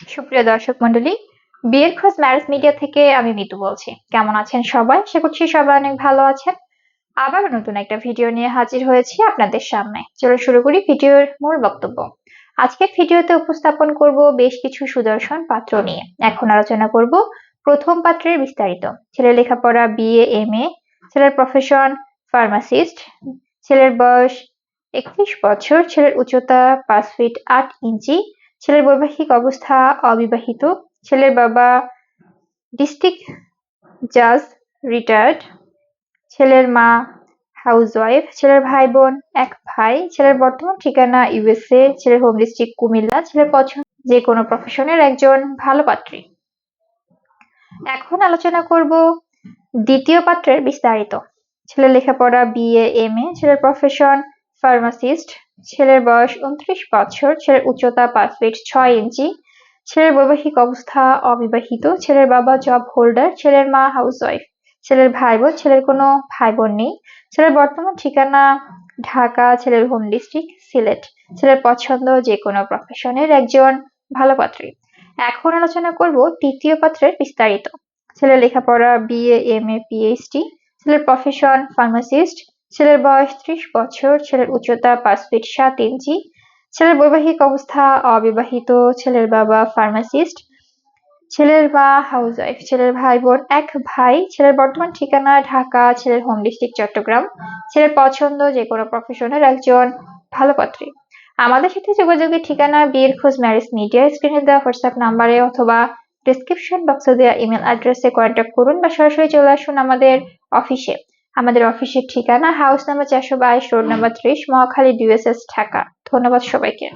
সুপ্রিয় দর্শক মন্ডলী বিয়ের খোঁজ ম্যারেজ মিডিয়া থেকে আমি মিতু বলছি। কেমন আছেন সবাই? আশা করছি সবাই অনেক ভালো আছেন। আবার নতুন একটা ভিডিও নিয়ে হাজির হয়েছি আপনাদের সামনে। চলো শুরু করি ভিডিওর মূল বক্তব্য। আজকের ভিডিওতে উপস্থাপন করব বেশ কিছু সুদর্শন পাত্র নিয়ে। এখন আলোচনা করব প্রথম পাত্রের বিস্তারিত। ছেলের লেখাপড়া, বিএ, এম এ। ছেলের প্রফেশন ফার্মাসিস্ট ছেলের বয়স একত্রিশ বছর। ছেলের উচ্চতা পাঁচ ফিট আট ইঞ্চি ছেলের বৈবাহিক অবস্থা অবিবাহিত। ছেলের বাবা ডিস্ট্রিক্ট জাজ রিটায়ার্ড। ছেলের মা হাউসওয়াইফ। ছেলের ভাই বোন এক ভাই। ছেলের বর্তমান ঠিকানা ইউএসএ। ছেলের হোম ডিস্ট্রিক্ট কুমিল্লা। ছেলের পছন্দ যে কোনো প্রফেশনের একজন ভালো পাত্রী। এখন আলোচনা করব দ্বিতীয় পাত্রের বিস্তারিত। ছেলের লেখাপড়া বিএ এম এ ছেলের প্রফেশন ফার্মাসিস্ট ছেলের বয়স উনত্রিশ বছর, ছেলের উচ্চতা পাঁচ ফিট ছয় ইঞ্চি, ছেলের বৈবাহিক অবস্থা অবিবাহিত, ছেলের বাবা জব হোল্ডার, ছেলের মা হাউসওয়াইফ, ছেলের ভাই বোন ছেলের কোনো ভাই বোন নেই, ছেলের বর্তমান ঠিকানা ঢাকা, ছেলের হোম ডিস্ট্রিক্ট সিলেট, ছেলের পছন্দ যে কোনো প্রফেশনের একজন ভালো পাত্রী। এখন আলোচনা করব তৃতীয় পাত্রের বিস্তারিত। ছেলের লেখাপড়া বিএ এম এ পিএইচডি ছেলের প্রফেশন ফার্মাসিস্ট ছেলের বয়স ত্রিশ বছর, ছেলের উচ্চতা পাঁচ ফিট সাত ইঞ্চি, ছেলের বৈবাহিক অবস্থা অবিবাহিত, ছেলের বাবা ফার্মাসিস্ট, ছেলের মা হাউসওয়াইফ, ছেলের ভাই বোন এক ভাই, ছেলের বর্তমান ঠিকানা ঢাকা, ছেলের হোম ডিস্ট্রিক্ট চট্টগ্রাম, ছেলের পছন্দ যে কোনো প্রফেশনের একজন ভালো পাত্রী। আমাদের সাথে যোগাযোগের ঠিকানা বিয়ের খোঁজ ম্যারেজ মিডিয়া স্ক্রিনে দেওয়া হোয়াটসঅ্যাপ নাম্বারে অথবা ডিসক্রিপশন বক্সে দেওয়া ইমেল অ্যাড্রেসে কন্ট্যাক্ট করুন বা সরাসরি চলে আসুন আমাদের অফিসে আমাদের অফিসের ঠিকানা হাউস নাম্বার চারশো বাইশ রোড নাম্বার ত্রিশ, মহাখালী ডিউএসএস ঢাকা। ধন্যবাদ সবাইকে।